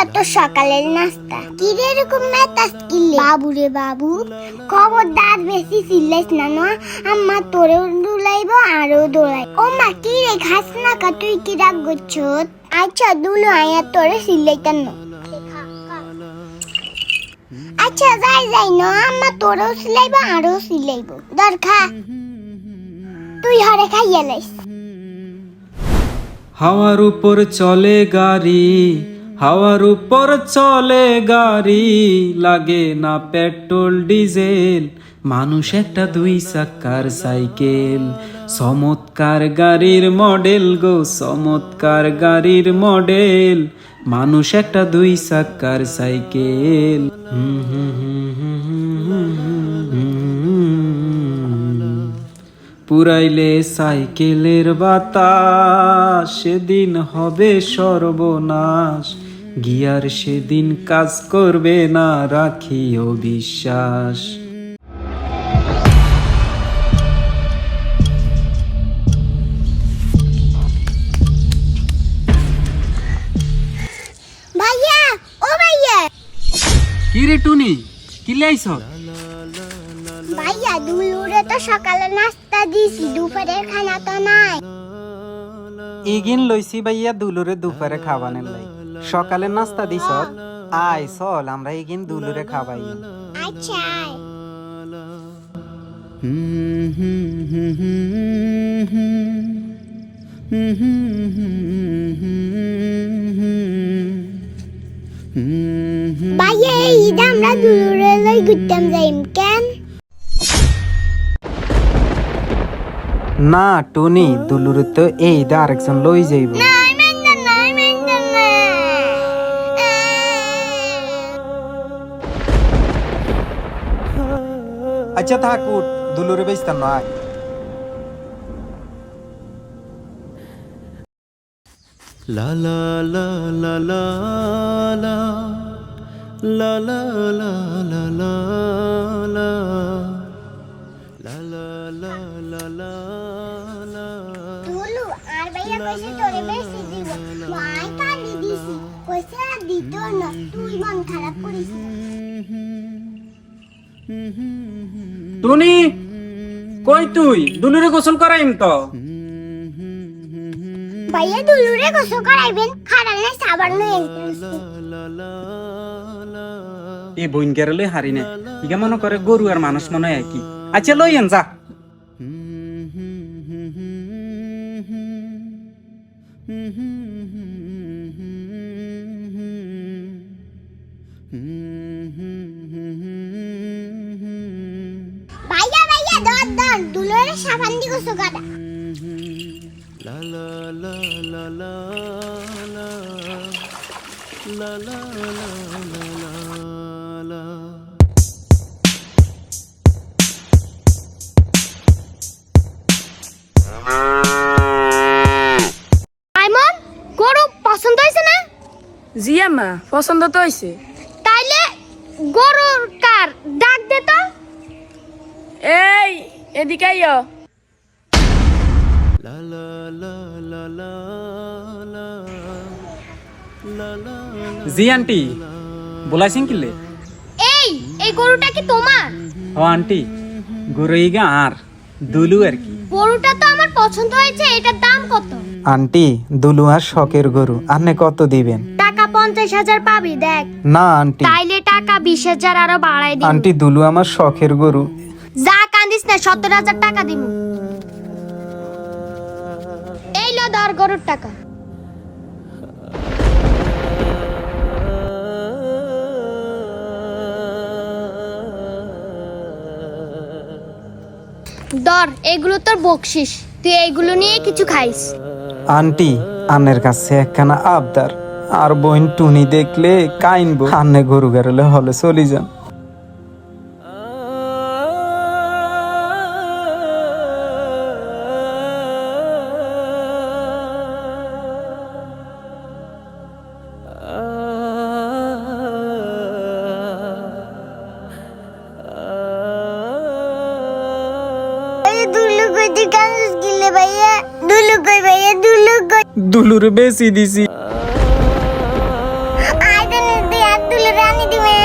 এত সকালের নাস্তা? কি রে এরকম মেতাস কিলে বাবু রে বাবু, খবরদার বেশি চিল্লাইস না না? আম্মা তোরেও দুলাইব, আরও দোলাই ও মা, কি রে খাস না কা তুই কি রাগ করছত আচ্ছা দুলো আয়া তোরে চিল্লাইতাম না আচ্ছা যাই যাই, না? আম্মা তোরেও সিলাইব আরও সিলাইব দরকার তুই হরে খাইয়া লাইস। হাওয়ার উপর চলে গাড়ি হাওয়ার উপর চলে গাড়ি, লাগে না পেট্রোল, ডিজেল। মানুষ একটা দুই চাকার সাইকেল। চমৎকার গাড়ির মডেল গো, চমৎকার গাড়ির মডেল। মানুষ একটা দুই চাকার সাইকেল। পুরাইলে সাইকেলের বাতাস, সেদিন হবে সর্বনাশ। গিয়ার সেদিন কাজ করবে না রাখিও বিশ্বাস। ভাইয়া ও ভাইয়া। কি রে টুনি? কি লাইছ ভাইয়া দুলুরে তো সকালে নাস্তা দিছি দুপুরের খানা তো নাই। ইগিন লইছি ভাইয়া দুলুরে দুপুরে খাবানের লাই সকালে নাস্তা দিছ আয় চল আমরা দুলুরে খাবাই। আচ্ছা। ভাইয়া আমরা দুলুরে লই ঘুরতাম যাইম কেন? না টুনি দুলুরে তো এই দা আরেকজন লই যাইব। নাই আচ্ছা থাক উঠ দুলুরে বেচতাম না আয় La la la la la la La la la la la la La la la la la la আর ভাইয়া কইছে তোরে বেশি দিব মাই কালি দিছি কইছে দিত না তুই মন খারাপ করিস টুনি কই তুই? দুলুরে গোসল করাইম তো। ভাইয়া দুলুরে গোসল করাইবেন। খারালে সাবান নয় এই বইন গেরলে হারি না। ইগা মনে করে গরু আর মানুষ মনে হয় একই। আচ্ছা লই আন যা। ভাইয়া সাবান দি গোসল করা আইমন গরু পছন্দ হয়েছে না জি আম্মা পছন্দ তো হয়েছে তাইলে গরুর কার ডাক দে তো এই এদিকে আইও La la la la la la. La la জি আন্টি। বলাইছেন কিলে এই এই গরুটা কি তোমার? ও আন্টি গরু ইগা আর দুলু আর কি। গরুটা তো আমার পছন্দ হয়েছে এটার দাম কত? আন্টি দুলু আর শখের গরু আপনি কত দিবেন? টাকা পঞ্চাশ হাজার পাবি দেখ। না আন্টি। তাইলে টাকা বিশ হাজার আরও বাড়াই দিবি। আন্টি দুলু আমার শখের গরু। যা কান্দিস না সত্তর হাজার টাকা দিব। লো ধর গরুর টাকা। দর এগুলো তোর বকশিস। তুই এইগুলো নিয়ে কিছু খাইস। আন্টি আন্নের কাছে একখানা আবদার। আর বোন টুনি দেখলে কাইনবো। আন্নে গরু গারলে হলে চলি যান। যদি কাগজ গিলে ভাইয়া দুলু কই ভাইয়া দুলু কই? দুলুর বেশি দিছি। আইদনে দি আর দুলু রানি দিমে।